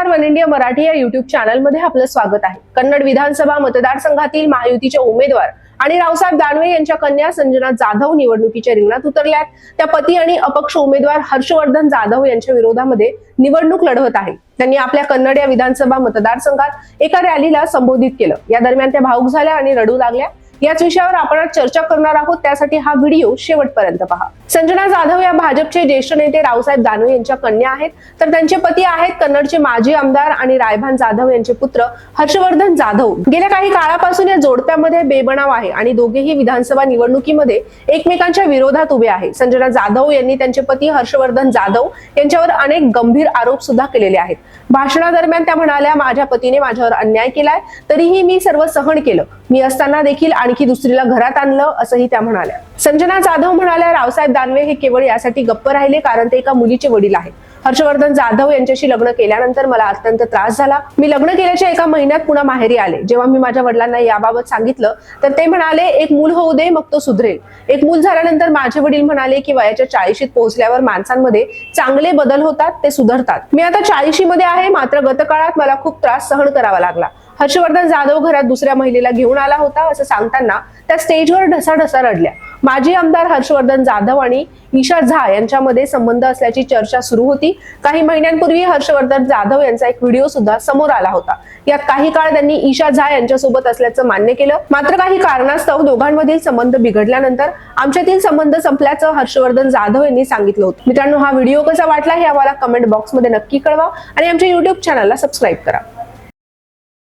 नमस्कार one India Marathi या YouTube चॅनलमध्ये आपलं स्वागत आहे. कन्नड विधानसभा मतदारसंघातील महायुतीचे उमेदवार आणि रावसाहेब दानवे यांच्या कन्या संजना जाधव निवडणुकीच्या रिंगणात उतरल्यात. त्या पती आणि अपक्ष उमेदवार हर्षवर्धन जाधव यांच्या विरोधामध्ये निवडणूक लढवत आहे त्यांनी आपल्या कन्नड या विधानसभा मतदारसंघात एका रॅलीला संबोधित केलं. या दरम्यान त्या भाऊक झाल्या आणि रडू लागल्या. याच विषयावर आपण आज चर्चा करणार आहोत. त्यासाठी हा व्हिडिओ शेवटपर्यंत पहा. संजना जाधव या भाजपचे ज्येष्ठ नेते रावसाहेब दानवे यांच्या कन्या आहेत. तर त्यांचे पती आहेत कन्नडचे माजी आमदार आणि रायभान जाधव यांचे पुत्र हर्षवर्धन जाधव. गेल्या काही काळापासून या जोडप्यामध्ये बेबनाव आहे आणि दोघेही विधानसभा निवडणुकीमध्ये एकमेकांच्या विरोधात उभे आहे संजना जाधव यांनी त्यांचे पती हर्षवर्धन जाधव यांच्यावर अनेक गंभीर आरोप सुद्धा केलेले आहेत. भाषणादरम्यान त्या म्हणाल्या माझ्या पतीने माझ्यावर अन्याय केलाय तरीही मी सर्व सहन केलं. मी असताना देखील आणखी दुसरीला घरात आणलं असंही त्या म्हणाल्या. संजना जाधव म्हणाल्या रावसाहेब दानवे हे केवळ यासाठी गप्प राहिले कारण ते एका मुलीचे वडील आहेत. हर्षवर्धन जाधव यांच्याशी लग्न केल्यानंतर मला अत्यंत त्रास झाला. मी लग्न केल्याच्या एका महिन्यात पुन्हा माहेरी आले. जेव्हा मी माझ्या वडिलांना याबाबत सांगितलं तर ते म्हणाले एक मूल होऊ दे मग तो सुधरेल. एक मूल झाल्यानंतर माझे वडील म्हणाले की वयाच्या चाळीशीत पोहोचल्यावर माणसांमध्ये चांगले बदल होतात ते सुधारतात. मी आता चाळीशी मध्ये आहे मात्र गतकाळात मला खूप त्रास सहन करावा लागला. हर्षवर्धन जाधव घरात दुसऱ्या महिलेला घेऊन आला होता असं सांगताना त्या स्टेजवर ढसाढसा रडल्या. माजी आमदार हर्षवर्धन जाधव आणि ईशा झा यांच्यामध्ये संबंध असल्याची चर्चा सुरू होती. काही महिन्यांपूर्वी हर्षवर्धन जाधव यांचा एक व्हिडिओ सुद्धा समोर आला होता. यात काही काळ त्यांनी ईशा झा यांच्यासोबत असल्याचं मान्य केलं. मात्र काही कारणास्तव दोघांमधील संबंध बिघडल्यानंतर आमच्यातील संबंध संपल्याचं हर्षवर्धन जाधव यांनी सांगितलं होतं. मित्रांनो हा व्हिडिओ कसा वाटला हे आम्हाला कमेंट बॉक्समध्ये नक्की कळवा आणि आमच्या युट्यूब चॅनलला सबस्क्राईब करा.